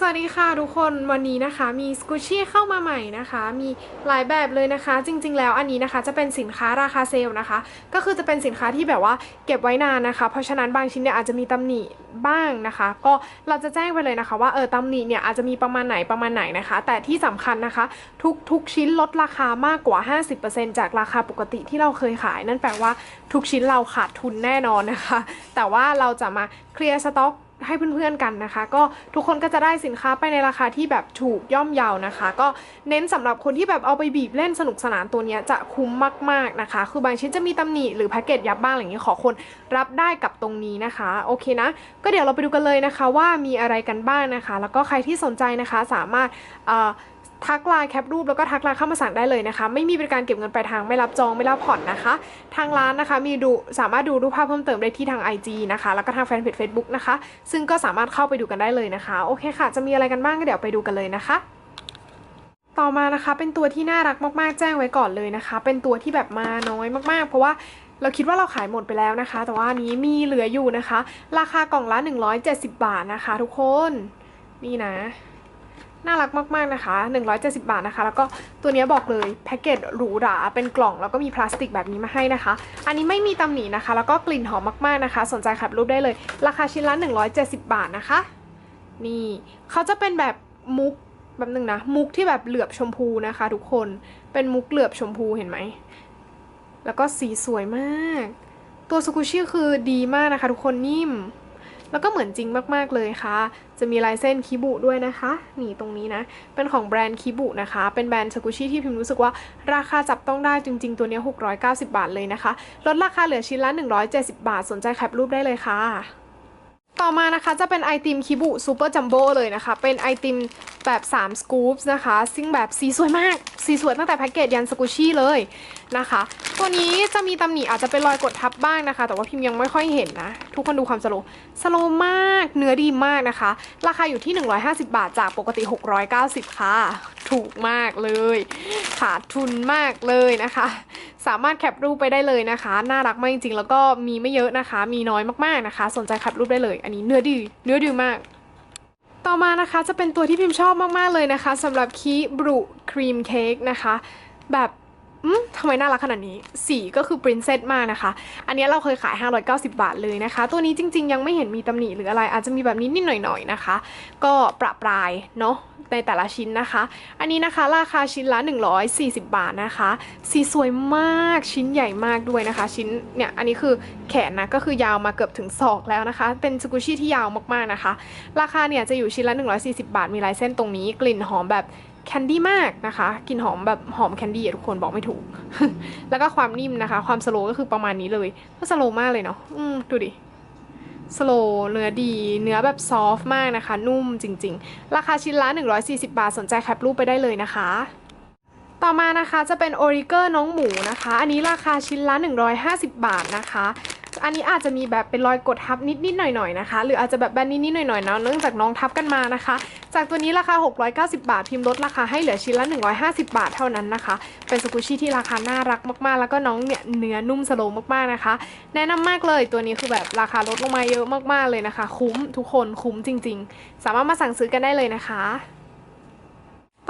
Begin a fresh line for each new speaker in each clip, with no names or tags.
สวัสดีค่ะทุกคนวันนี้นะคะมีสกูชี่เข้ามาใหม่นะคะ มีหลายแบบเลยนะคะ จริง ๆ แล้วอันนี้นะคะจะเป็นสินค้าราคาเซลล์นะคะ ก็คือจะเป็นสินค้าที่แบบว่าเก็บไว้นานนะคะ เพราะฉะนั้นบางชิ้นเนี่ยอาจจะมีตำหนิบ้างนะคะ ก็เราจะแจ้งไปเลยนะคะ ว่าเออตำหนิเนี่ยอาจจะมีประมาณไหนประมาณไหนนะคะ แต่ที่สำคัญนะคะ ทุกทุกชิ้นลดราคามากกว่า 50%จากราคาปกติที่เราเคยขาย นั่นแปลว่าทุกชิ้นเราขาดทุนแน่นอนนะคะ แต่ว่าเราจะมาเคลียร์สต็อก ให้เพื่อนๆกันนะคะ ก็ทุกคนก็จะได้สินค้าไปในราคาที่แบบถูกย่อมเยาวนะคะ ก็เน้นสำหรับคนที่แบบเอาไปบีบเล่นสนุกสนานตัวนี้จะคุ้มมากๆนะคะ คือบางชิ้นจะมีตำหนิหรือแพ็กเกจยับบ้างอะไรอย่างนี้ขอคนรับได้กับตรงนี้นะคะโอเคนะ ก็เดี๋ยวเราไปดูกันเลยนะคะว่ามีอะไรกันบ้างนะคะ แล้วก็ใครที่สนใจนะคะสามารถ ทักไลน์แคปรูปแล้วก็ทักไลน์เข้ามาสั่งได้เลยนะคะ ไม่มีบริการเก็บเงินปลายทางไม่รับจองไม่รับผ่อนนะคะ ทางร้านนะคะมีดูสามารถดูรูปภาพเพิ่มเติมได้ที่ทาง IG นะคะ แล้วก็ทางแฟนเพจ Facebook นะคะ ซึ่งก็สามารถเข้าไปดูกันได้เลยนะคะ โอเคค่ะ จะมีอะไรกันบ้างก็เดี๋ยวไปดูกันเลยนะคะต่อมานะคะเป็นตัวที่น่ารักมากๆ แจ้งไว้ก่อนเลยนะคะ เป็นตัวที่แบบมาน้อยมากๆ เพราะว่าเราคิดว่าเราขายหมดไปแล้วนะคะ แต่ว่านนี้มีเหลืออยู่นะคะ ราคากล่องละ 170 บาทนะคะ ทุกคนนี่นะ น่ารักมากๆนะคะ 170 บาทนะคะ แล้วก็ตัวนี้บอกเลยแพ็กเกจหรูหราเป็นกล่องแล้วก็มีพลาสติกแบบนี้มาให้นะคะ อันนี้ไม่มีตำหนินะคะ แล้วก็กลิ่นหอมมากๆนะคะ สนใจขับรูปได้เลย ราคาชิ้นละ 170 บาทนะคะ นี่เขาจะเป็นแบบมุกแบบหนึ่งนะมุกที่แบบเหลือบชมพูนะคะ ทุกคนเป็นมุกเหลือบชมพูเห็นไหมแล้วก็สีสวยมาก ตัวสกูชี่คือดีมากนะคะ ทุกคนนิ่ม แล้วก็เหมือนจริงมากๆเลยค่ะ จะมีลายเส้นคิบุด้วยนะคะ นี่ตรงนี้นะ เป็นของแบรนด์คิบุนะคะ เป็นแบรนด์สกุชี่ที่พิมรู้สึกว่าราคาจับต้องได้จริง ๆ ตัวนี้ย690 บาทเลยนะคะ ลดราคาเหลือชิ้นละ 170 บาท สนใจแคปรูปได้เลยค่ะต่อมานะคะจะเป็นไอติมคิบุซูเปอร์จัมโบ้เลยนะคะ เป็นไอติมแบบ 3 สกู๊ปนะคะ ซึ่งแบบสีสวยมาก สีสวยตั้งแต่แพ็กเกจยันสกุชี่เลยนะคะ ตัวนี้จะมีตำหนิอาจจะเป็นรอยกดทับบ้างนะคะ แต่ว่าพิมพ์ยังไม่ค่อยเห็นนะ ทุกคนดูความสโลว์สโลว์มาก เนื้อดีมากนะคะ ราคาอยู่ที่ 150 บาทจากปกติ 690 ค่ะ ถูกมากเลยขาดทุนมากเลยนะคะ สามารถแคปรูปไปได้เลยนะคะ น่ารักมากจริงๆ แล้วก็มีไม่เยอะนะคะ มีน้อยมากๆนะคะ สนใจแคปรูปได้เลย อันนี้เนื้อดี เนื้อดีมากต่อมานะคะจะเป็นตัวที่พิมพ์ชอบมาก ๆ เลยนะคะสำหรับคีบรูครีมเค้กนะคะ แบบ ทำไมน่ารักขนาดนี้ สีก็คือปรินเซสมากนะคะ อันนี้เราเคยขาย 590 บาทเลยนะคะ ตัวนี้จริง ๆ ยังไม่เห็นมีตำหนิหรืออะไร อาจจะมีแบบนี้นิดหน่อยๆนะคะ ก็ประปรายเนาะในแต่ละชิ้นนะคะ อันนี้นะคะราคาชิ้นละ 140 บาทนะคะ สีสวยมากชิ้นใหญ่มากด้วยนะคะ ชิ้นเนี่ยอันนี้คือแขนนะก็คือยาวมาเกือบถึงศอกแล้วนะคะ เป็นสกุชี่ที่ยาวมากๆนะคะ ราคาเนี่ยจะอยู่ชิ้นละ 140 บาทมีลายเส้นตรงนี้กลิ่นหอมแบบ แคนดี้มากนะคะกลิ่นหอมแบบหอมแคนดี้อะทุกคนบอกไม่ถูก แล้วก็ความนิ่มนะคะ ความสโลว์ก็คือประมาณนี้เลยก็สโลว์มากเลยเนาะอืมดูดิสโลว์เนื้อดี เนื้อแบบซอฟต์มากนะคะ นุ่มจริง ๆ ราคาชิ้นละ 140 บาท สนใจแคปรูปไปได้เลยนะคะ ต่อมานะคะจะเป็นโอริเกอร์น้องหมูนะคะ อันนี้ราคาชิ้นละ 150 บาทนะคะอันนี้อาจจะมีแบบเป็นรอยกดทับนิดๆหน่อยๆนะคะ หรืออาจจะแบบแบนนิดๆหน่อยๆเนาะเนื่องจากน้องทับกันมานะคะ จากตัวนี้ราคา 690 บาท พิมพ์ลดราคาให้เหลือชิ้นละ 150 บาทเท่านั้นนะคะ เป็นสกูชี่ที่ราคาน่ารักมากๆ แล้วก็น้องเนี่ยเนื้อนุ่มสโลว์มากๆนะคะ แนะนำมากเลยตัวนี้คือแบบราคาลดลงมาเยอะมากๆเลยนะคะ คุ้มทุกคนคุ้มจริง ๆ สามารถมาสั่งซื้อกันได้เลยนะคะ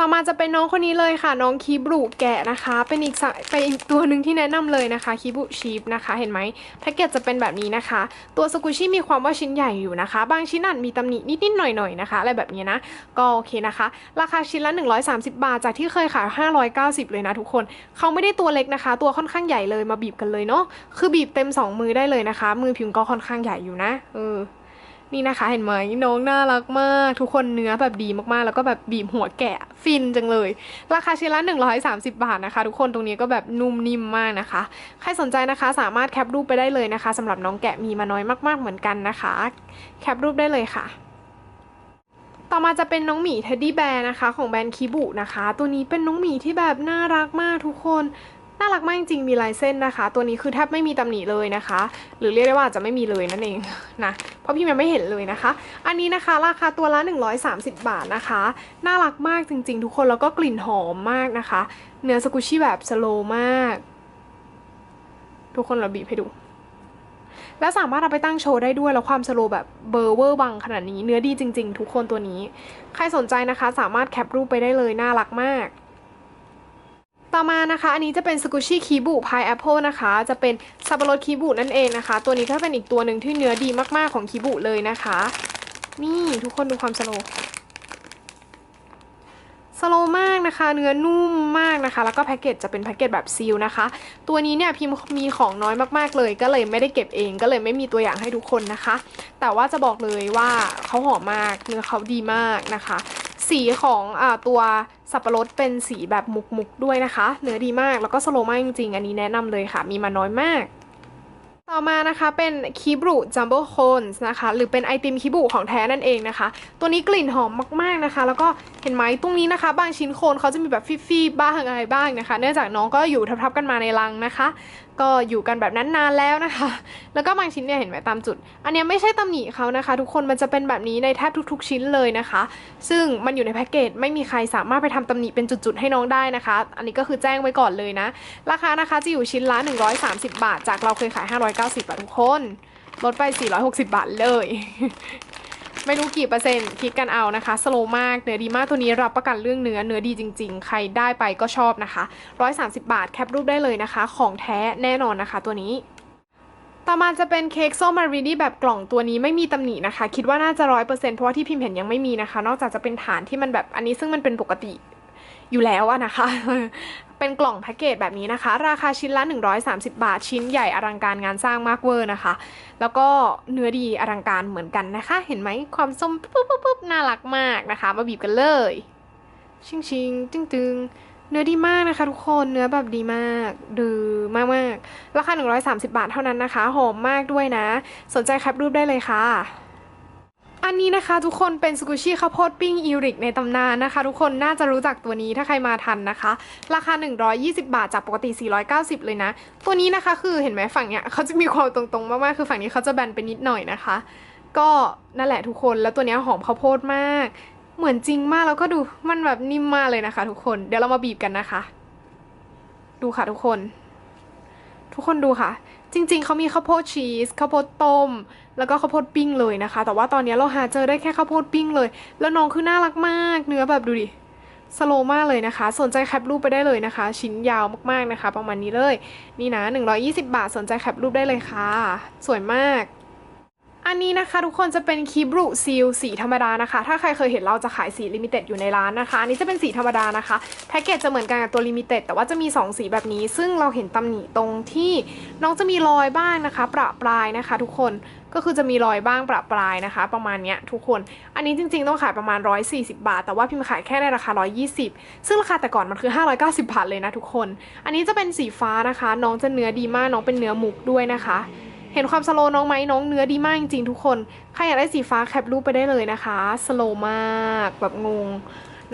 ต่อมาจะเป็นน้องคนนี้เลยค่ะ น้องคีบรูแกะนะคะ เป็นอีกสายเป็นอีกตัวหนึ่งที่แนะนำเลยนะคะคีบรูชีฟนะคะ เห็นไหมแพ็กเกจจะเป็นแบบนี้นะคะ ตัวสกุชี่มีความว่าชิ้นใหญ่อยู่นะคะ บางชิ้นอาจมีตำหนินิดๆหน่อยๆนะคะ อะไรแบบนี้นะ ก็โอเคนะคะ ราคาชิ้นละ 130 บาท จากที่เคยขาย 590 เลยนะทุกคน เขาไม่ได้ตัวเล็กนะคะ ตัวค่อนข้างใหญ่เลยมาบีบกันเลยเนาะคือบีบเต็ม 2 มือได้เลยนะคะ มือพิมพ์ก็ค่อนข้างใหญ่อยู่นะเออ นี่นะคะเห็นไหมน้องน่ารักมาก ทุกคนเนื้อแบบดีมากๆ แล้วก็แบบบีบหัวแกะฟินจังเลย ราคาชิ้นละ 130 บาทนะคะ ทุกคนตรงนี้ก็แบบนุ่มนิ่มมากนะคะ ใครสนใจนะคะสามารถแคปรูปไปได้เลยนะคะสำหรับน้องแกะมีมาน้อยมากๆเหมือนกันนะคะ แคปรูปได้เลยค่ะต่อมาจะเป็นน้องหมีเท็ดดี้แบร์นะคะ ของแบรนด์คิบุนะคะ ตัวนี้เป็นน้องหมีที่แบบน่ารักมากทุกคน น่ารักมากจริงๆมีลายเส้นนะคะ ตัวนี้คือแทบไม่มีตำหนิเลยนะคะ หรือเรียกได้ว่าจะไม่มีเลยนั่นเองนะเพราะพี่ยังไม่เห็นเลยนะคะ อันนี้นะคะราคาตัวละ 130 บาทนะคะ น่ารักมากจริง ๆ ทุกคนแล้วก็กลิ่นหอมมากนะคะ เนื้อสกุชี่แบบสโลมาก ทุกคนเราบีบให้ดูแล้วสามารถเอาไปตั้งโชว์ได้ด้วย แล้วความสโลแบบเบอร์เวอร์บังขนาดนี้เนื้อดีจริง ๆ ทุกคนตัวนี้ ใครสนใจนะคะ สามารถแคปรูปไปได้เลยน่ารักมาก ต่อมานะคะ อันนี้จะเป็นสกุชี่คีบุพายแอปเปิลนะคะ จะเป็นสับปะรดคีบุนั่นเองนะคะ ตัวนี้ก็เป็นอีกตัวหนึ่งที่เนื้อดีมากๆของคีบุเลยนะคะ นี่ทุกคนดูความสโลว์สโลว์มากนะคะ เนื้อนุ่มมากนะคะ แล้วก็แพ็กเกจจะเป็นแพ็กเกจแบบซีลนะคะ ตัวนี้เนี่ยพิมพ์มีของน้อยมากๆเลย ก็เลยไม่ได้เก็บเองก็เลยไม่มีตัวอย่างให้ทุกคนนะคะ แต่ว่าจะบอกเลยว่าเขาหอมมากเนื้อเขาดีมากนะคะ สีของอ่าตัว สับปะรดเป็นสีแบบมุกๆด้วยนะคะ เนื้อดีมากแล้วก็สโลมากจริงๆ อันนี้แนะนำเลยค่ะ มีมาน้อยมาก ต่อมานะคะเป็นคิบรุจัมโบ้โคนส์นะคะ หรือเป็นไอติมคิบุของแท้นั่นเองนะคะ ตัวนี้กลิ่นหอมมากๆนะคะ แล้วก็เห็นไหมตรงนี้นะคะ บางชิ้นโคนเขาจะมีแบบฟีๆบ้างอะไรบ้างนะคะ เนื่องจากน้องก็อยู่ทับๆกันมาในรังนะคะ ก็อยู่กันแบบนั้นนานแล้วนะคะ แล้วก็บางชิ้นเนี่ยเห็นไหมตามจุด อันนี้ไม่ใช่ตำหนิเขานะคะ ทุกคนมันจะเป็นแบบนี้ในแทบทุก ๆ ชิ้นเลยนะคะ ซึ่งมันอยู่ในแพ็กเกจไม่มีใครสามารถไปทำตำหนิเป็นจุดๆให้น้องได้นะคะ อันนี้ก็คือแจ้งไว้ก่อนเลยนะ ราคานะคะจะอยู่ชิ้นละ 130 บาท จากเราเคยขาย 590บาททุกคนลดไป 460 บาทเลย ไม่รู้กี่เปอร์เซ็นต์คิดกันเอานะคะสโลมากเนื้อดีมากตัวนี้รับประกันเรื่องเนื้อเนื้อดีจริง ๆ ใครได้ไปก็ชอบนะคะ 130 บาทแคปรูปได้เลยนะคะ ของแท้แน่นอนนะคะตัวนี้ต่อมาจะเป็นเค้กส้มมารีดี้แบบกล่องตัวนี้ไม่มีตำหนินะคะ คิดว่าน่าจะร้อยเปอร์เซ็นต์เพราะว่าที่พิมพ์เห็นยังไม่มีนะคะ นอกจากจะเป็นฐานที่มันแบบอันนี้ซึ่งมันเป็นปกติ อยู่แล้วอะนะคะ เป็นกล่องแพ็กเกจแบบนี้นะคะ ราคาชิ้นละ 130 บาท ชิ้นใหญ่อลังการงานสร้างมากเวอร์นะคะ แล้วก็เนื้อดีอลังการเหมือนกันนะคะ เห็นไหมความส้มปุ๊บปุ๊บปุ๊บน่ารักมากนะคะ มาบีบกันเลย ชิงชิงตึงตึงเนื้อดีมากนะคะทุกคนเนื้อแบบดีมากดือมากมากราคา 130 บาทเท่านั้นนะคะหอมมากด้วยนะ สนใจแคปรูปได้เลยค่ะ อันนี้นะคะทุกคนเป็นสกูชี่ข้าวโพดปิ้งอีริกในตำนานนะคะ ทุกคนน่าจะรู้จักตัวนี้ถ้าใครมาทันนะคะ ราคา 120 บาทจากปกติ 490 เลยนะ ตัวนี้นะคะคือเห็นไหมฝั่งเนี้ยเขาจะมีความตรงๆมากๆคือฝั่งนี้เขาจะแบนไปนิดหน่อยนะคะ ก็นั่นแหละทุกคนแล้วตัวเนี้ยหอมข้าวโพดมาก เหมือนจริงมากแล้วก็ดูมันแบบนิ่มมากเลยนะคะ ทุกคนเดี๋ยวเรามาบีบกันนะคะ ดูค่ะทุกคน ทุกคนดูค่ะ จริงๆ เขามีข้าวโพดชีสข้าวโพดต้ม แล้วก็ข้าวโพดปิ้งเลยนะคะ แต่ว่าตอนนี้เราหาเจอได้แค่ข้าวโพดปิ้งเลย แล้วน้องคือน่ารักมาก เนื้อแบบดูดิสโลมากเลยนะคะ สนใจแคปรูปไปได้เลยนะคะ ชิ้นยาวมากๆนะคะ ประมาณนี้เลย นี่นะ 120 บาท สนใจแคปรูปได้เลยค่ะ สวยมาก อันนี้นะคะทุกคนจะเป็นคีบรุซีลสีธรรมดานะคะ ถ้าใครเคยเห็นเราจะขายสีลิมิเต็ดอยู่ในร้านนะคะ อันนี้จะเป็นสีธรรมดานะคะแพ็กเกจจะเหมือนกันกับตัวลิมิเต็ดแต่ว่าจะมี 2 สีแบบนี้ ซึ่งเราเห็นตำหนิตรงที่น้องจะมีรอยบ้างนะคะ ประปรายนะคะ ทุกคนก็คือจะมีรอยบ้างประปรายนะคะ ประมาณเนี้ยทุกคน อันนี้จริงๆต้องขายประมาณ 140 บาท แต่ว่าพิมพ์ขายแค่ในราคา 120 ซึ่งราคาแต่ก่อนมันคือ 590 บาทเลยนะทุกคน อันนี้จะเป็นสีฟ้านะคะ น้องจะเนื้อดีมากน้องเป็นเนื้อมุกด้วยนะคะ เห็นความสโลน้องไหมน้องเนื้อดีมากจริงๆทุกคน ใครอยากได้สีฟ้าแคปรูปไปได้เลยนะคะ สโลมากแบบงง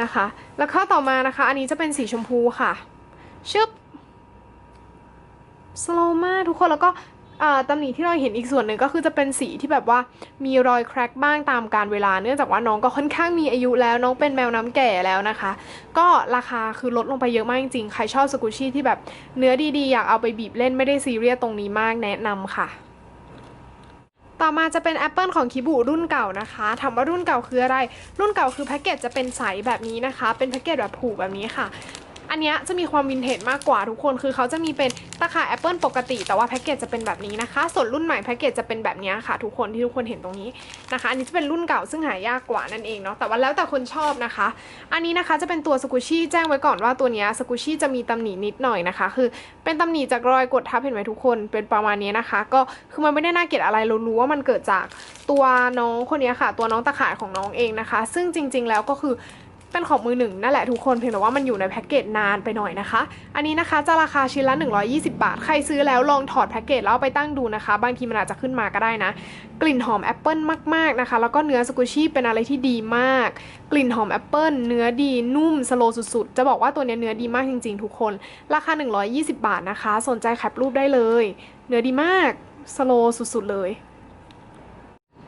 นะคะ แล้วข้อต่อมานะคะ อันนี้จะเป็นสีชมพูค่ะชึบสโลมากทุกคนแล้วก็ตำหนิที่เราเห็นอีกส่วนหนึ่งก็คือจะเป็นสีที่แบบว่ามีรอยแครกบ้างตามการเวลา เนื่องจากว่าน้องก็ค่อนข้างมีอายุแล้วน้องเป็นแมวน้ำแก่แล้วนะคะ ก็ราคาคือลดลงไปเยอะมากจริงๆ ใครชอบสกูชี่ที่แบบเนื้อดีๆ อยากเอาไปบีบเล่นไม่ได้ซีเรียสตรงนี้มากแนะนำค่ะ ต่อมาจะเป็นแอปเปิลของคิบุรุ่นเก่านะคะถามว่ารุ่นเก่าคืออะไร รุ่นเก่าคือแพ็กเกจจะเป็นใสแบบนี้นะคะ เป็นแพ็กเกจแบบผูกแบบนี้ค่ะ อันเนี้ยจะมีความวินเทจมากกว่าทุกคน คือเขาจะมีเป็นตะข่ายแอปเปิลปกติ แต่ว่าแพ็กเกจจะเป็นแบบนี้นะคะ ส่วนรุ่นใหม่แพ็กเกจจะเป็นแบบนี้ค่ะ ทุกคนที่ทุกคนเห็นตรงนี้นะคะ อันนี้จะเป็นรุ่นเก่าซึ่งหายากกว่านั่นเองเนาะ แต่ว่าแล้วแต่คนชอบนะคะ อันนี้นะคะจะเป็นตัวสกูชี่แจ้งไว้ก่อนว่าตัวเนี้ยสกูชี่จะมีตำหนินิดหน่อยนะคะ คือเป็นตำหนิจากรอยกดทับเห็นไหมทุกคน เป็นประมาณนี้นะคะ ก็คือมันไม่ได้น่าเกลียดอะไรเรารู้ว่ามันเกิดจากตัวน้องคนนี้ค่ะ ตัวน้องตะข่ายของน้องเองนะคะ ซึ่งจริง ๆ แล้วก็คือ เป็นของมือหนึ่งนั่นแหละทุกคนเพียงแต่ว่ามันอยู่ในแพ็กเกจนานไปหน่อยนะคะ อันนี้นะคะจะราคาชิ้นละ 120 บาท ใครซื้อแล้วลองถอดแพ็กเกจแล้วไปตั้งดูนะคะ บางทีมันอาจจะขึ้นมาก็ได้นะ กลิ่นหอมแอปเปิลมากๆนะคะ แล้วก็เนื้อสกูชี่เป็นอะไรที่ดีมาก กลิ่นหอมแอปเปิลเนื้อดีนุ่มสโลสุดๆ จะบอกว่าตัวเนี้ยเนื้อดีมากจริงๆ ทุกคน ราคา 120 บาทนะคะ สนใจแคปรูปได้เลย เนื้อดีมากสโลสุดๆเลย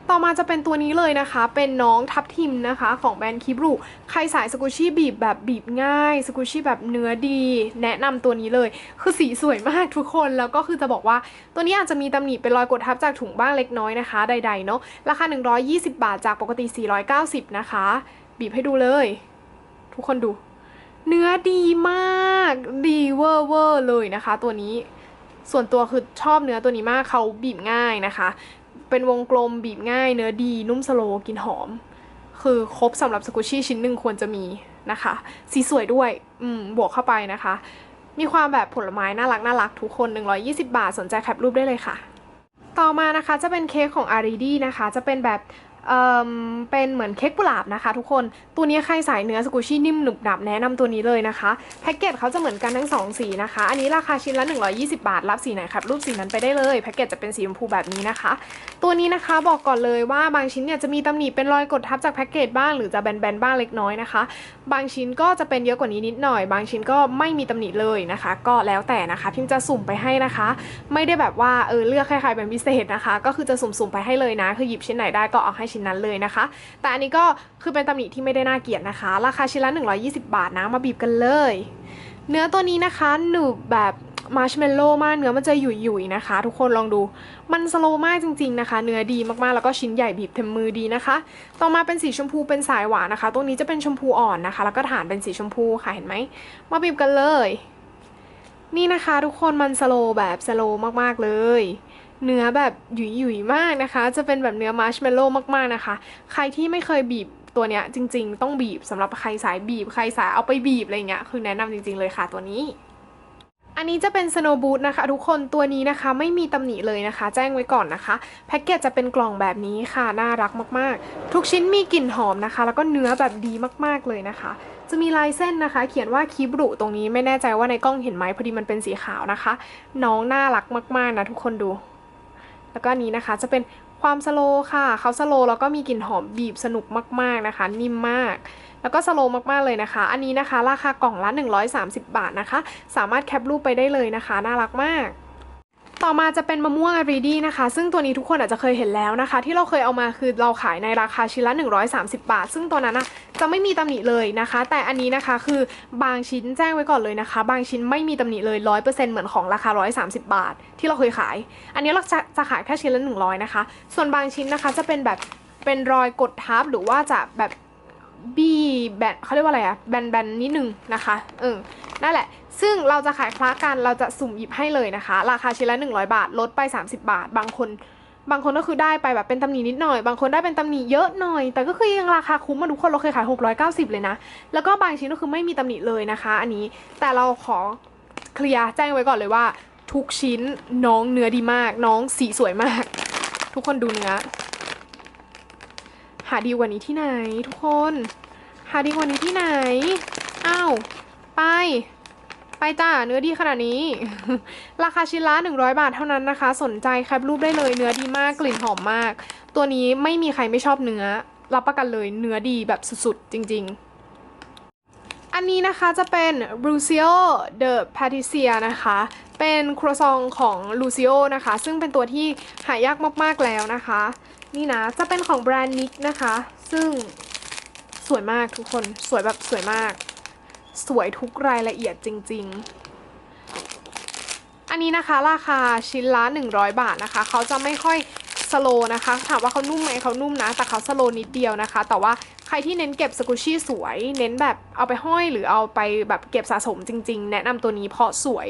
ต่อมาจะเป็นตัวนี้เลยนะคะ เป็นน้องทับทิมนะคะ ของแบรนด์คิบรุใครสายสกูชี่บีบแบบบีบง่าย สกูชี่แบบเนื้อดี แนะนำตัวนี้เลย คือสีสวยมากทุกคน แล้วก็คือจะบอกว่า ตัวนี้อาจจะมีตำหนิเป็นรอยกดทับจากถุงบ้างเล็กน้อยนะคะ ใดๆเนาะ ราคา 120 บาทจากปกติ 490 นะคะ บีบให้ดูเลย ทุกคนดู เนื้อดีมาก ดีเวอร์เวอร์เลยนะคะ ตัวนี้ ส่วนตัวคือชอบเนื้อตัวนี้มากเขาบีบง่ายนะคะ เป็นวงกลมบีบง่ายเนื้อดี นุ่มสโลกินหอม คือครบสำหรับสกูชี่ชิ้นหนึ่งควรจะมีนะคะ สีสวยด้วย อืม บวกเข้าไปนะคะ มีความแบบผลไม้น่ารักน่ารักทุกคน 120 บาท สนใจแคปรูปได้เลยค่ะ ต่อมานะคะจะเป็นเค้กของอารีดีนะคะ จะเป็นแบบ เเป็นเหมือนเค้กกุหลาบนะคะ ทุกคน ตัวนี้ใครสายเนื้อสกูชี่นิ่มหนุบหนับแนะนำตัวนี้เลยนะคะ แพ็กเกจเขาจะเหมือนกันทั้งสองสีนะคะ อันนี้ราคาชิ้นละ 120 บาท รับสีไหนครับ รูปสีนั้นไปได้เลย แพ็กเกจจะเป็นสีชมพูแบบนี้นะคะ ตัวนี้นะคะบอกก่อนเลยว่าบางชิ้นเนี่ยจะมีตำหนิเป็นรอยกดทับจากแพ็กเกจบ้างหรือจะแบนๆบ้างเล็กน้อยนะคะ บางชิ้นก็จะเป็นเยอะกว่านี้นิดหน่อย บางชิ้นก็ไม่มีตำหนิเลยนะคะ ก็แล้วแต่นะคะ พิมจะสุ่มไปให้นะคะ ไม่ได้แบบว่าเออเลือกใครๆเป็นพิเศษนะคะ ก็คือจะสุ่มๆไปให้เลยนะ คือหยิบชิ้นไหนได้ก็เอาให้ชิ้นนั้นเลยนะคะ แต่อันนี้ก็คือเป็นตำหนิที่ไม่ได้น่าเกลียดนะคะ ราคาชิ้นละ 120 บาทนะมาบีบกันเลย เนื้อตัวนี้นะคะหนึบแบบมาร์ชเมลโล่มากเนื้อมันจะหยุ่ยๆนะคะ ทุกคนลองดูมันสโลมากจริง ๆนะคะ เนื้อดีมากๆแล้วก็ชิ้นใหญ่บีบเต็มมือดีนะคะ ต่อมาเป็นสีชมพูเป็นสายหวานนะคะ ตรงนี้จะเป็นชมพูอ่อนนะคะ แล้วก็ฐานเป็นสีชมพูค่ะเห็นไหมมาบีบกันเลย นี่นะคะ ทุกคนมันสโลแบบสโลมากๆเลย เนื้อแบบหยุยๆมากนะคะ จะเป็นแบบเนื้อมาร์ชเมลโล่มากๆนะคะ ใครที่ไม่เคยบีบตัวเนี้ยจริง ๆ ต้องบีบสำหรับใครสายบีบใครสายเอาไปบีบอะไรเงี้ยคือแนะนำจริง ๆ เลยค่ะตัวนี้อันนี้จะเป็นสโนบูทนะคะ ทุกคนตัวนี้นะคะไม่มีตำหนิเลยนะคะ แจ้งไว้ก่อนนะคะแพ็กเกจจะเป็นกล่องแบบนี้ค่ะ น่ารักมากๆ ทุกชิ้นมีกลิ่นหอมนะคะ แล้วก็เนื้อแบบดีมากๆเลยนะคะ จะมีลายเส้นนะคะ เขียนว่าคิบรุตรงนี้ไม่แน่ใจว่าในกล้องเห็นไหมพอดีมันเป็นสีขาวนะคะ น้องน่ารักมากๆนะทุกคนดู แล้วก็นี้นะคะจะเป็นความสโลค่ะเขาสโลแล้วก็มีกลิ่นหอมบีบสนุกมากๆนะคะ นิ่มมาก แล้วก็สโลมากๆเลยนะคะ อันนี้นะคะราคากล่องละ 130 บาทนะคะ สามารถแคปรูปไปได้เลยนะคะ น่ารักมากต่อมาจะเป็นมะม่วงอารีดีนะคะ ซึ่งตัวนี้ทุกคนอาจจะเคยเห็นแล้วนะคะ ที่เราเคยเอามาคือเราขายในราคาชิ้นละ 130 บาท ซึ่งตัวนั้นนะ จะไม่มีตำหนิเลยนะคะ แต่อันนี้นะคะคือบางชิ้นแจ้งไว้ก่อนเลยนะคะ บางชิ้นไม่มีตำหนิเลย100%เปอร์เซ็นต์เหมือนของราคา 130 บาท ที่เราเคยขาย อันนี้เราจะจะขายแค่ชิ้นละ100นะคะ ส่วนบางชิ้นนะคะจะเป็นแบบเป็นรอยกดทับหรือว่าจะแบบบี้แบนเขาเรียกว่าอะไรอะแบนแบนนิดนึงนะคะเออนั่นแหละ ซึ่งเราจะขายคละกันเราจะสุ่มหยิบให้เลยนะคะ ราคาชิ้นละ100 บาท ลดไป 30 บาท บางคน บางคนก็คือได้ไปแบบเป็นตำหนินิดหน่อย บางคนได้เป็นตำหนิเยอะหน่อย แต่ก็คือยังราคาคุ้มมาทุกคนเราเคยขาย 690 เลยนะ แล้วก็บางชิ้นก็คือไม่มีตำหนิเลยนะคะ อันนี้แต่เราขอเคลียร์แจ้งไว้ก่อนเลยว่า ทุกชิ้นน้องเนื้อดีมาก น้องสีสวยมาก ทุกคนดูเนื้อ หาดีกว่านี้ที่ไหน ทุกคน หาดีกว่านี้ที่ไหนอ้าวไปไป จ้าเนื้อดีขนาดนี้ ราคาชิ้นละ100 บาทเท่านั้นนะคะ สนใจแคปรูปได้เลยเนื้อดีมากกลิ่นหอมมาก ตัวนี้ไม่มีใครไม่ชอบเนื้อ รับประกันเลยเนื้อดีแบบสุดๆ จริง ๆอันนี้นะคะจะเป็น r u c i o de Patissier นะคะ เป็นครัวซองของ Lucio นะคะ ซึ่งเป็นตัวที่หายากมากๆแล้วนะคะ นี่นะ จะเป็นของแบรนด์นิกนะคะ ซึ่งสวยมากทุกคน สวยแบบสวยมาก สวยทุกรายละเอียดจริง ๆ อันนี้นะคะราคาชิ้นละ 100 บาทนะคะ เขาจะไม่ค่อยสโลนะคะ ถามว่าเขานุ่มไหมเขานุ่มนะ แต่เขาสโลนิดเดียวนะคะ แต่ว่าใครที่เน้นเก็บสกุชี่สวย เน้นแบบเอาไปห้อยหรือเอาไปแบบเก็บสะสมจริง ๆ แนะนำตัวนี้เพราะสวย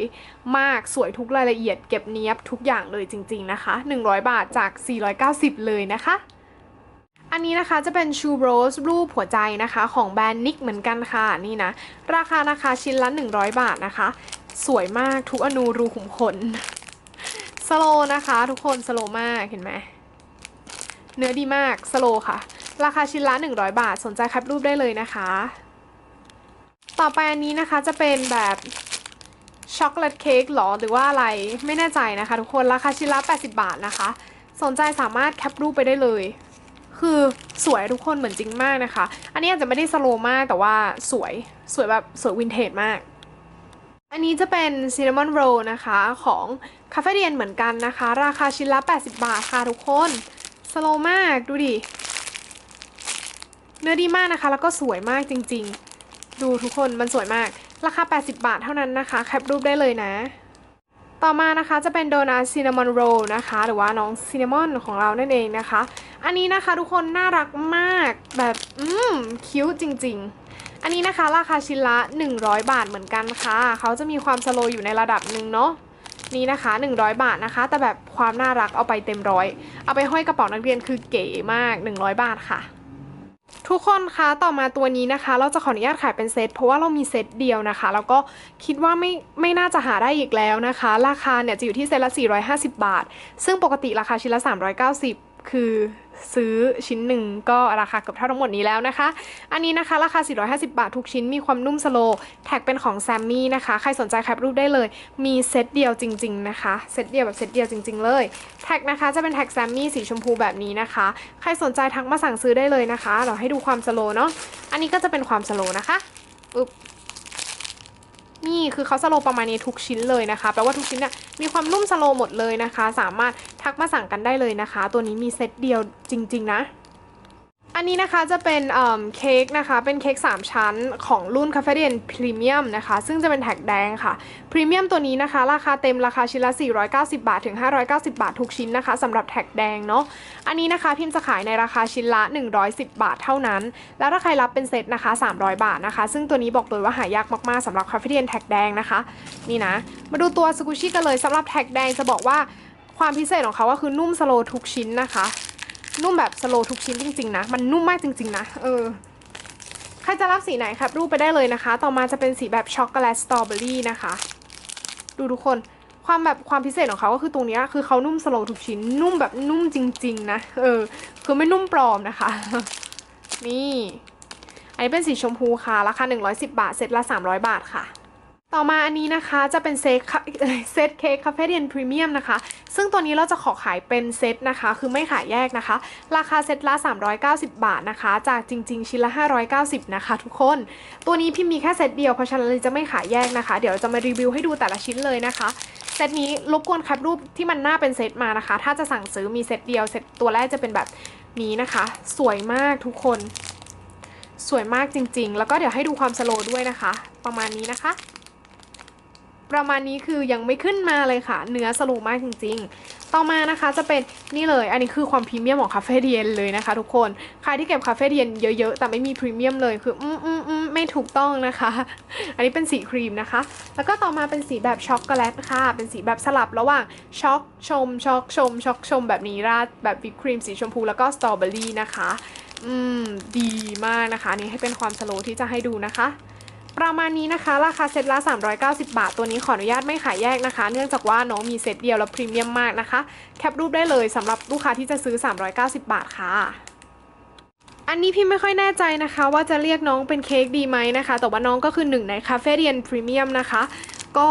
มากสวยทุกรายละเอียด เก็บเนี้ยบทุกอย่างเลยจริง ๆ นะคะ 100 บาทจาก 490 เลยนะคะ อันนี้นะคะจะเป็นชูโรสรูปหัวใจนะคะ ของแบรนด์นิกเหมือนกันค่ะนี่นะ ราคานะคะชิ้นละ 100 บาทนะคะ สวยมากทุกอนูรูขุมขนสโลนะคะ ทุกคนสโลมากเห็นไหมเนื้อดีมากสโลค่ะ ราคาชิ้นละ 100 บาท สนใจแคปรูปได้เลยนะคะ ต่อไปอันนี้นะคะจะเป็นแบบช็อกโกแลตเค้กหรอหรือว่าอะไรไม่แน่ใจนะคะ ทุกคนราคาชิ้นละ 80 บาทนะคะ สนใจสามารถแคปรูปไปได้เลย คือสวยทุกคนเหมือนจริงมากนะคะ อันนี้อาจจะไม่ได้สโลว์มากแต่ว่าสวยสวยแบบสวยวินเทจมากอันนี้จะเป็นซินนามอนโรลนะคะของคาเฟ่เดียนเหมือนกันนะคะ ราคาชิ้นละ 80 บาทค่ะทุกคน สโลว์มากดูดิ เนื้อดีมากนะคะ แล้วก็สวยมากจริงๆ ดูทุกคนมันสวยมาก ราคา 80 บาทเท่านั้นนะคะ แคปรูปได้เลยนะ ต่อมานะคะจะเป็นโดนัทซินนามอนโรลนะคะ หรือว่าน้องซินนามอนของเรานั่นเองนะคะ อันนี้นะคะทุกคนน่ารักมากแบบอืมคิ้วจริง ๆ อันนี้นะคะราคาชิ้นละ 100 บาทเหมือนกันค่ะเขาจะมีความสโลอยู่ในระดับหนึ่งเนาะนี่นะคะ 100 บาทนะคะ แต่แบบความน่ารักเอาไปเต็มร้อยเอาไปห้อยกระเป๋านักเรียนคือเก๋มาก 100 บาทค่ะ ทุกคนคะต่อมาตัวนี้นะคะ เราจะขออนุญาตขายเป็นเซตเพราะว่าเรามีเซตเดียวนะคะ แล้วก็คิดว่าไม่ไม่น่าจะหาได้อีกแล้วนะคะ ราคาเนี่ยจะอยู่ที่เซตละ 450 บาท ซึ่งปกติราคาชิ้นละ 390 คือซื้อชิ้นหนึ่งก็ราคาเกือบเท่าทั้งหมดนี้แล้วนะคะ อันนี้นะคะราคา 450 บาททุกชิ้นมีความนุ่มสโลแท็กเป็นของแซมมี่นะคะ ใครสนใจแคปรูปได้เลย มีเซตเดียวจริง ๆนะคะ เซตเดียวแบบเซตเดียวจริง ๆ เลย แท็กนะคะจะเป็นแท็กแซมมี่สีชมพูแบบนี้นะคะ ใครสนใจทักมาสั่งซื้อได้เลยนะคะ เราให้ดูความสโลเนาะ อันนี้ก็จะเป็นความสโลนะคะอุ๊บ นี่คือเขาสโลว์ประมาณนี้ทุกชิ้นเลยนะคะ แปลว่าทุกชิ้นเนี่ยมีความนุ่มสโลว์หมดเลยนะคะ สามารถทักมาสั่งกันได้เลยนะคะ ตัวนี้มีเซตเดียวจริง ๆ นะ อันนี้นะคะจะเป็นเค้กนะคะ เป็นเค้ก3 ชั้นของรุ่นคาเฟ่เดียนพรีเมียมนะคะ ซึ่งจะเป็นแท็กแดงค่ะ พรีเมียมตัวนี้นะคะ ราคาเต็มราคาชิ้นละ 490 บาท ถึง 590 บาททุกชิ้นนะคะสำหรับแท็กแดงเนาะ อันนี้นะคะพิมพ์จะขายในราคาชิ้นละ 110 บาทเท่านั้น แล้วถ้าใครรับเป็นเซตนะคะ 300 บาทนะคะ ซึ่งตัวนี้บอกเลยว่าหายากมากๆสำหรับคาเฟ่เดียนแท็กแดงนะคะ นี่นะ มาดูตัวสกูชี่กันเลยสำหรับแท็กแดงจะบอกว่าความพิเศษของเขาก็คือนุ่มสโลว์ทุกชิ้นนะคะ นุ่มแบบสโลว์ทุกชิ้นจริงๆนะ มันนุ่มมากจริงๆนะ เออ ใครจะรับสีไหนครับ รูปไปได้เลยนะคะ ต่อมาจะเป็นสีแบบช็อกโกแลตสตรอเบอรี่นะคะ ดูทุกคน ความแบบความพิเศษของเขาก็คือตรงนี้คือเขานุ่มสโลว์ทุกชิ้น นุ่มแบบนุ่มจริง ๆ นะ เออ คือไม่นุ่มปลอมนะคะ นี่ อันนี้เป็นสีชมพูค่ะ ราคา 110 บาท เซ็ตละ 300 บาทค่ะ ต่อมาอันนี้นะคะจะเป็นเซตเซตเค้กคาเฟ่เดียนพรีเมียมนะคะ ซึ่งตัวนี้เราจะขอขายเป็นเซตนะคะ คือไม่ขายแยกนะคะ ราคาเซตละ 390 บาทนะคะ จากจริง ๆ ชิ้นละ 590 นะคะ ทุกคน ตัวนี้พี่มีแค่เซตเดียว เพราะฉะนั้นเลยจะไม่ขายแยกนะคะ เดี๋ยวจะมารีวิวให้ดูแต่ละชิ้นเลยนะคะเซตนี้รบกวนแคปรูปที่มันหน้าเป็นเซตมานะคะ ถ้าจะสั่งซื้อมีเซตเดียวเซตตัวแรกจะเป็นแบบนี้นะคะ สวยมากทุกคน สวยมากจริง ๆ แล้วก็เดี๋ยวให้ดูความสโลด้วยนะคะ ประมาณนี้นะคะ ประมาณนี้คือยังไม่ขึ้นมาเลยค่ะ เนื้อสโลว์มากจริง ๆ ต่อมานะคะจะเป็นนี่เลย อันนี้คือความพรีเมียมของคาเฟ่เดียนเลยนะคะ ทุกคน ใครที่เก็บคาเฟ่เดียนเยอะๆ แต่ไม่มีพรีเมียมเลยคือ อืมอืมอืมไม่ถูกต้องนะคะ อันนี้เป็นสีครีมนะคะ แล้วก็ต่อมาเป็นสีแบบช็อกโกแลตค่ะ เป็นสีแบบสลับระหว่างช็อกชมช็อกชมช็อกชม แบบนี้ราดแบบวิปครีมสีชมพูแล้วก็สตรอเบอรี่นะคะ อืมดีมากนะคะ อันนี่ให้เป็นความสโลที่จะให้ดูนะคะ ประมาณนี้นะคะ ราคาเซตละ 390 บาท ตัวนี้ขออนุญาตไม่ขายแยกนะคะ เนื่องจากว่าน้องมีเซตเดียวและพรีเมียมมากนะคะ แคปรูปได้เลยสำหรับลูกค้าที่จะซื้อ 390 บาทค่ะอันนี้พี่ไม่ค่อยแน่ใจนะคะ ว่าจะเรียกน้องเป็นเค้กดีไหมนะคะ แต่ว่าน้องก็คือหนึ่งในคาเฟ่เรียนพรีเมียมนะคะ ก็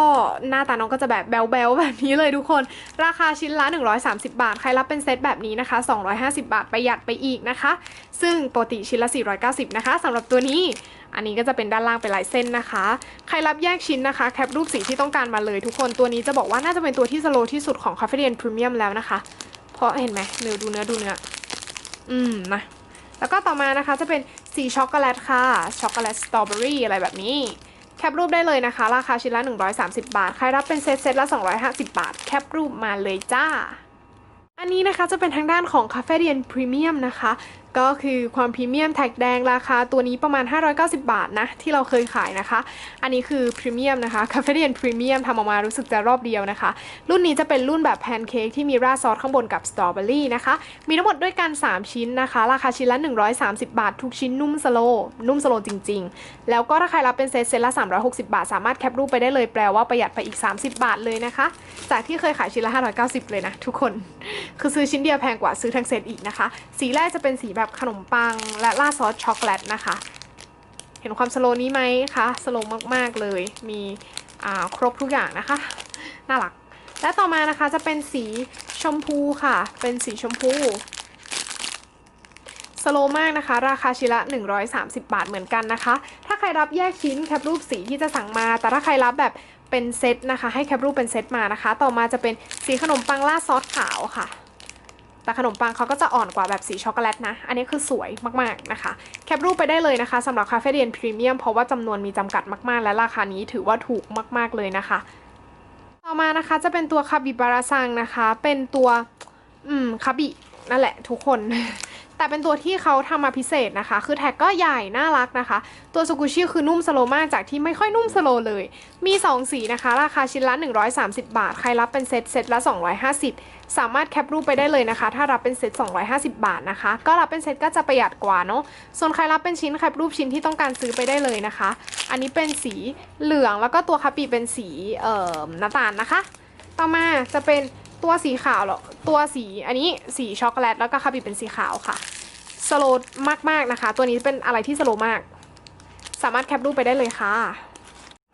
หน้าตาน้องก็จะแบบแบลๆแบบนี้เลยทุกคน ราคาชิ้นละ 130 บาท ใครรับเป็นเซตแบบนี้นะคะ 250 บาทประหยัดไปอีกนะคะ ซึ่งปกติชิ้นละ 490 นะคะสำหรับตัวนี้อันนี้ก็จะเป็นด้านล่างเป็นลายเส้นนะคะ ใครรับแยกชิ้นนะคะ แคปรูปสีที่ต้องการมาเลยทุกคน ตัวนี้จะบอกว่าน่าจะเป็นตัวที่สโลที่สุดของคาเฟ่เรียนพรีเมียมแล้วนะคะ เพราะเห็นไหมเนื้อดูเนื้อดูเนื้อ อืมนะ แล้วก็ต่อมานะคะจะเป็นสีช็อกโกแลตค่ะ ช็อกโกแลตสตรอเบอรี่อะไรแบบนี้ แคปรูปได้เลยนะคะ ราคาชิ้นละ 130 บาท ใครรับเป็นเซตเซตละ 250 บาท แคปรูปมาเลยจ้า อันนี้นะคะจะเป็นทางด้านของคาเฟ่เดียนพรีเมียมนะคะ ก็คือความพรีเมียมแท็กแดงราคาตัวนี้ประมาณ 590 บาทนะ ที่เราเคยขายนะคะ อันนี้คือพรีเมียมนะคะคาเฟ่เดียนพรีเมียมทำออกมารู้สึกจะรอบเดียวนะคะ รุ่นนี้จะเป็นรุ่นแบบแพนเค้กที่มีราดซอสข้างบนกับสตรอเบอรี่นะคะ มีทั้งหมดด้วยกัน 3 ชิ้นนะคะ ราคาชิ้นละ 130 บาท ทุกชิ้นนุ่มสโลนุ่มสโลจริง ๆ แล้วก็ถ้าใครรับเป็นเซตเซตละ 360 บาท สามารถแคปรูปไปได้เลยแปลว่าประหยัดไปอีก 30 บาทเลยนะคะ จากที่เคยขายชิ้นละ 590 เลยนะทุกคน คือซื้อชิ้นเดียวแพงกว่าซื้อทั้งเซตอีกนะคะ สีแรกจะเป็นสีแบบขนมปังและราดซอสช็อกโกแลตนะคะ เห็นความสโลนี้ไหมคะสโลมากๆเลย มีครบทุกอย่างนะคะ น่ารัก และต่อมานะคะจะเป็นสีชมพูค่ะ เป็นสีชมพูสโลมากนะคะ ราคาชิ้นละ 130 บาทเหมือนกันนะคะ ถ้าใครรับแยกชิ้นแคปรูปสีที่จะสั่งมา แต่ถ้าใครรับแบบเป็นเซตนะคะ ให้แคปรูปเป็นเซตมานะคะ ต่อมาจะเป็นสีขนมปังราดซอสขาวค่ะ แต่ขนมปังเขาก็จะอ่อนกว่าแบบสีช็อกโกแลตนะ อันนี้คือสวยมากๆนะคะ แคปรูปไปได้เลยนะคะสำหรับคาเฟ่เดียนพรีเมียมเพราะว่าจำนวนมีจำกัดมากๆ และราคานี้ถือว่าถูกมากๆเลยนะคะ ต่อมานะคะจะเป็นตัวคาบิบาราซังนะคะ เป็นตัวอืมคาบินั่นแหละทุกคน แต่เป็นตัวที่เขาทำมาพิเศษนะคะ คือแท็กก็ใหญ่ น่ารักนะคะ ตัวสกุชิคือนุ่มสโลมากจากที่ไม่ค่อยนุ่มสโลเลย มี 2 สีนะคะ ราคาชิ้นละ 130 บาท ใครรับเป็นเซตเซตละ 250 สามารถแคปรูปไปได้เลยนะคะ ถ้ารับเป็นเซต250 บาทนะคะ ก็รับเป็นเซตก็จะประหยัดกว่าเนาะส่วนใครรับเป็นชิ้นแคปรูปชิ้นที่ต้องการซื้อไปได้เลยนะคะ อันนี้เป็นสีเหลืองแล้วก็ตัวคาปิเป็นสีเอ่อน้ำตาลนะคะ ต่อมาจะเป็นตัวสีขาวหรอตัวสีอันนี้สีช็อกโกแลตแล้วก็คาบิเป็นสีขาวค่ะสโลดมากๆนะคะ ตัวนี้เป็นอะไรที่สโลมาก สามารถแคปรูปไปได้เลยค่ะ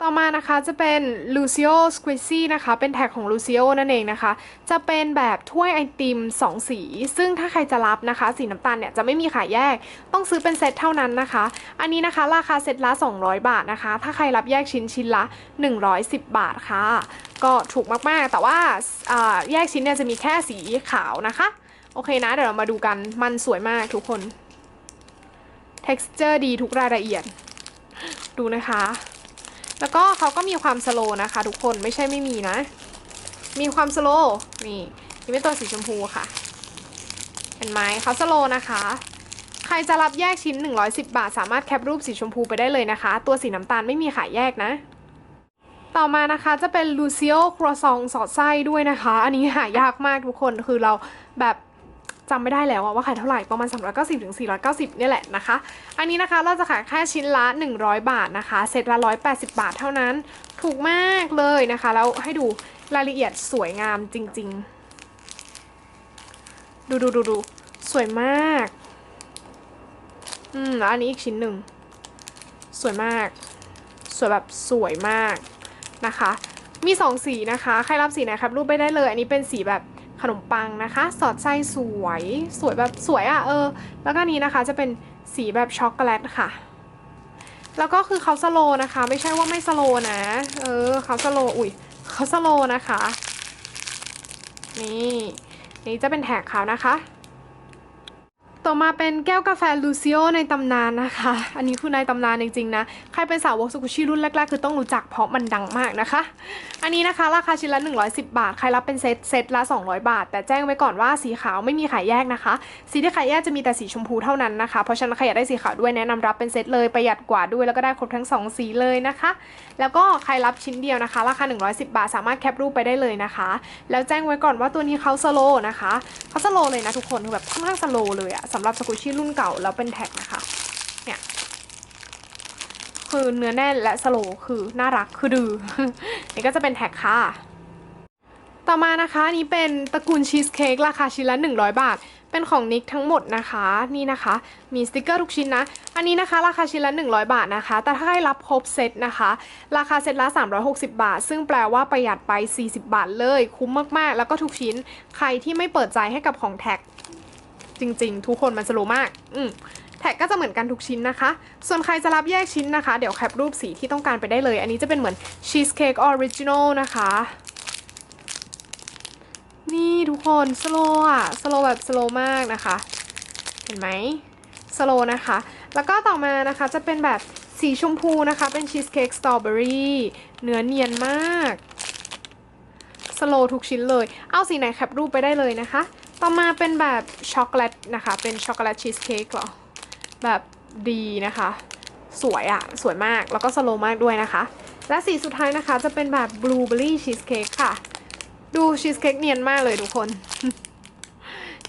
ต่อมานะคะจะเป็น Lucio Squeezy นะคะ เป็นแท็กของ Lucio นั่นเองนะคะ จะเป็นแบบถ้วยไอติม 2 สี ซึ่งถ้าใครจะรับนะคะ สีน้ำตาลเนี่ยจะไม่มีขายแยก ต้องซื้อเป็นเซตเท่านั้นนะคะ อันนี้นะคะราคาเซตละ 200 บาทนะคะ ถ้าใครรับแยกชิ้นชิ้นละ 110 บาทค่ะ ก็ถูกมากๆ แต่ว่าแยกชิ้นเนี่ยจะมีแค่สีขาวนะคะ โอเคนะ เดี๋ยวเรามาดูกัน มันสวยมากทุกคน texture ดีทุกรายละเอียด ดูนะคะ แล้วก็เขาก็มีความสโลนะคะ ทุกคนไม่ใช่ไม่มีนะ มีความสโลนี่นี่เป็นตัวสีชมพูค่ะเห็นไหมเขาสโลนะคะใครจะรับแยกชิ้น 110 บาท สามารถแคปรูปสีชมพูไปได้เลยนะคะ ตัวสีน้ำตาลไม่มีขายแยกนะ ต่อมานะคะจะเป็นลูซิโอครัวซองสอดไส้ด้วยนะคะ อันนี้หายากมากทุกคนคือเราแบบ จำไม่ได้แล้วว่าขายเท่าไหร่ประมาณ 390ถึง490เนี่ยแหละนะคะ อันนี้นะคะเราจะขายแค่ชิ้นละ 100 บาทนะคะ เซตละ 180 บาทเท่านั้น ถูกมากเลยนะคะ แล้วให้ดูรายละเอียดสวยงามจริง ๆ ดูดูดูดูสวยมาก อืมแล้วอันนี้อีกชิ้นหนึ่ง สวยมาก สวยแบบสวยมากนะคะ มี 2 สีนะคะ ใครรับสีไหนครับรูปไปได้เลย อันนี้เป็นสีแบบขนมปังนะคะ สอดไส้สวย สวยแบบสวยอะ่ะเออ แล้วก็นี้นะคะจะเป็นสีแบบช็อกโกแลตค่ะ แล้วก็คือเขาสโลนะคะ ไม่ใช่ว่าไม่สโลนะ เออเขาสโลอุ้ยเขาสโลนะคะ นี่ นี่จะเป็นแท็กเขานะคะ ต่อมาเป็นแก้วกาแฟลูซิโอในตำนานนะคะ อันนี้คือในตำนานจริงๆนะ ใครเป็นสาวกสกุชิรุ่นแรกๆ คือต้องรู้จักเพราะมันดังมากนะคะ อันนี้นะคะ ราคาชิ้นละ 110 บาท ใครรับเป็นเซตเซตละ 200 บาท แต่แจ้งไว้ก่อนว่าสีขาวไม่มีขายแยกนะคะ สีที่ขายแยกจะมีแต่สีชมพูเท่านั้นนะคะ เพราะฉะนั้นใครอยากได้สีขาวด้วยแนะนำรับเป็นเซตเลยประหยัดกว่าด้วยแล้วก็ได้ครบทั้ง 2 สีเลยนะคะ แล้วก็ใครรับชิ้นเดียวนะคะ ราคา 110 บาท สามารถแคปรูปไปได้เลยนะคะ แล้วแจ้งไว้ก่อนว่าตัวนี้เขาสโลว์นะคะเขาสโลว์เลยนะทุกคนคือแบบค่อนข้างสโลเลยอะสำหรับสกุชิรุ่นเก่าแล้วเป็นแท็กนะคะ เนี่ย คือเนื้อแน่นและสโลคือน่ารักคือดื้อนี่ก็จะเป็นแท็กค่ะ ต่อมานะคะนนี้เป็นตระกูลชีสเค้กราคาชิ้นละ 100 บาท เป็นของนิกทั้งหมดนะคะ นี่นะคะ มีสติกเกอร์ทุกชิ้นนะ อันนี้นะคะ ราคาชิ้นละ 100 บาทนะคะ แต่ถ้าให้รับครบเซตนะคะ ราคาเซตละ 360 บาท ซึ่งแปลว่าประหยัดไป 40 บาทเลย คุ้มมากๆ แล้วก็ทุกชิ้น ใครที่ไม่เปิดใจให้กับของแท็ก จริง ๆ ทุกคนมันสโลมาก อืมแท็กก็จะเหมือนกันทุกชิ้นนะคะ ส่วนใครจะรับแยกชิ้นนะคะ เดี๋ยวแคปรูปสีที่ต้องการไปได้เลย อันนี้จะเป็นเหมือนชีสเค้กออริจินอลนะคะ นี่ทุกคนสโลอะสโลแบบสโลมากนะคะ เห็นไหมสโลนะคะ แล้วก็ต่อมานะคะจะเป็นแบบสีชมพูนะคะ เป็นชีสเค้กสตรอเบอรี่เนื้อเนียนมากสโลทุกชิ้นเลย เอาสีไหนแคปรูปไปได้เลยนะคะ ต่อมาเป็นแบบช็อกโกแลตนะคะ เป็นช็อกโกแลตชีสเค้กเหรอ แบบดีนะคะ สวยอะสวยมาก แล้วก็สโลมากด้วยนะคะ และสีสุดท้ายนะคะจะเป็นแบบบลูเบอรี่ชีสเค้กค่ะ ดูชีสเค้กเนียนมากเลยทุกคน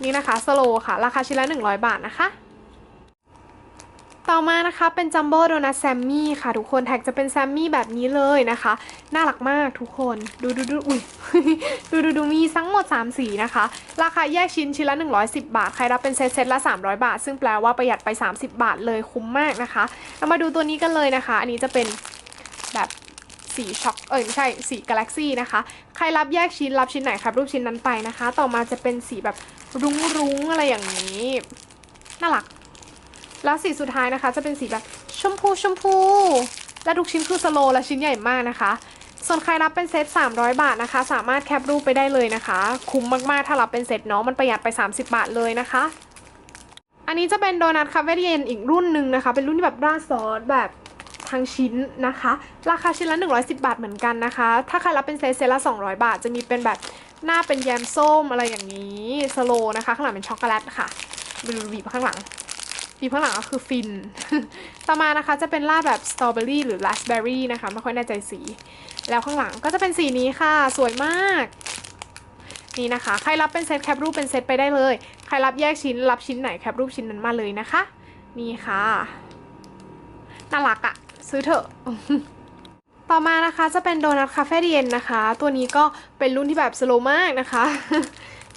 นี่นะคะสโลค่ะ ราคาชิ้นละ100 บาทนะคะ ต่อมานะคะเป็นจัมโบ้โดนัทแซมมี่ค่ะทุกคนแท็กจะเป็นแซมมี่แบบนี้เลยนะคะ น่ารักมากทุกคนดูดูดูอุ้ยดูดูดูมีทั้งหมด 3 สีนะคะ ราคาแยกชิ้นชิ้นละ 110 บาท ใครรับเป็นเซตเซตละ 300 บาท ซึ่งแปลว่าประหยัดไป 30 บาทเลยคุ้มมากนะคะเรามาดูตัวนี้กันเลยนะคะ อันนี้จะเป็นแบบสีช็อกเอ้ยไม่ใช่สีกาแล็กซี่นะคะ ใครรับแยกชิ้นรับชิ้นไหนครับ รูปชิ้นนั้นไปนะคะ ต่อมาจะเป็นสีแบบรุ้งๆอะไรอย่างนี้ น่ารัก แล้วสีสุดท้ายนะคะ จะเป็นสีแบบชมพูชมพู และทุกชิ้นคือสโลและชิ้นใหญ่มากนะคะ ส่วนใครรับเป็นเซต 300 บาทนะคะ สามารถแคปรูปไปได้เลยนะคะ คุ้มมาก ๆ ถ้ารับเป็นเซตเนาะมันประหยัดไป 30 บาทเลยนะคะ อันนี้จะเป็นโดนัทคาเฟ่เยนอีกรุ่นหนึ่งนะคะ เป็นรุ่นที่แบบราดซอสแบบทั้งชิ้นนะคะ ราคาชิ้นละ 110 บาทเหมือนกันนะคะ ถ้าใครรับเป็นเซตเซตละ 200 บาท จะมีเป็นแบบหน้าเป็นแยมส้มอะไรอย่างนี้ สโลนะคะ ข้างหลังเป็นช็อกโกแลตค่ะดูบีบข้างหลัง บีบข้างหลังก็คือฟิน ต่อมานะคะจะเป็นราดแบบสตรอเบอรี่หรือราสเบอรี่นะคะ ไม่ค่อยแน่ใจสี แล้วข้างหลังก็จะเป็นสีนี้ค่ะ สวยมาก นี่นะคะ ใครรับเป็นเซตแคปรูปเป็นเซตไปได้เลย ใครรับแยกชิ้นรับชิ้นไหนแคปรูปชิ้นนั้นมาเลยนะคะ นี่ค่ะ น่ารักอะซื้อเถอะต่อมานะคะจะเป็นโดนัทคาเฟ่เย็นนะคะ ตัวนี้ก็เป็นรุ่นที่แบบสโลมากนะคะ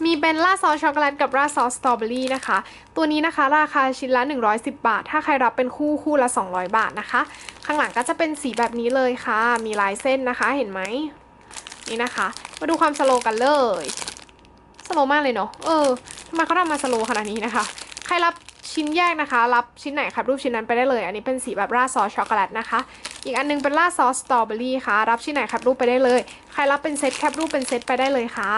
มีเป็นราดซอสช็อกโกแลตกับราดซอสสตรอเบอรี่นะคะ ตัวนี้นะคะราคาชิ้นละ 110 บาท ถ้าใครรับเป็นคู่คู่ละ 200 บาทนะคะ ข้างหลังก็จะเป็นสีแบบนี้เลยค่ะ มีลายเส้นนะคะเห็นไหมนี่นะคะ มาดูความสโลกันเลยสโลมากเลยเนาะเออทำไมเขาทำมาสโลขนาดนี้นะคะ ใครรับชิ้นแยกนะคะ รับชิ้นไหนครับรูปชิ้นนั้นไปได้เลย อันนี้เป็นสีแบบราดซอสช็อกโกแลตนะคะ อีกอันนึงเป็นราดซอสสตรอเบอรี่ค่ะ รับชิ้นไหนครับรูปไปได้เลย ใครรับเป็นเซตแคปรูปเป็นเซตไปได้เลยค่ะ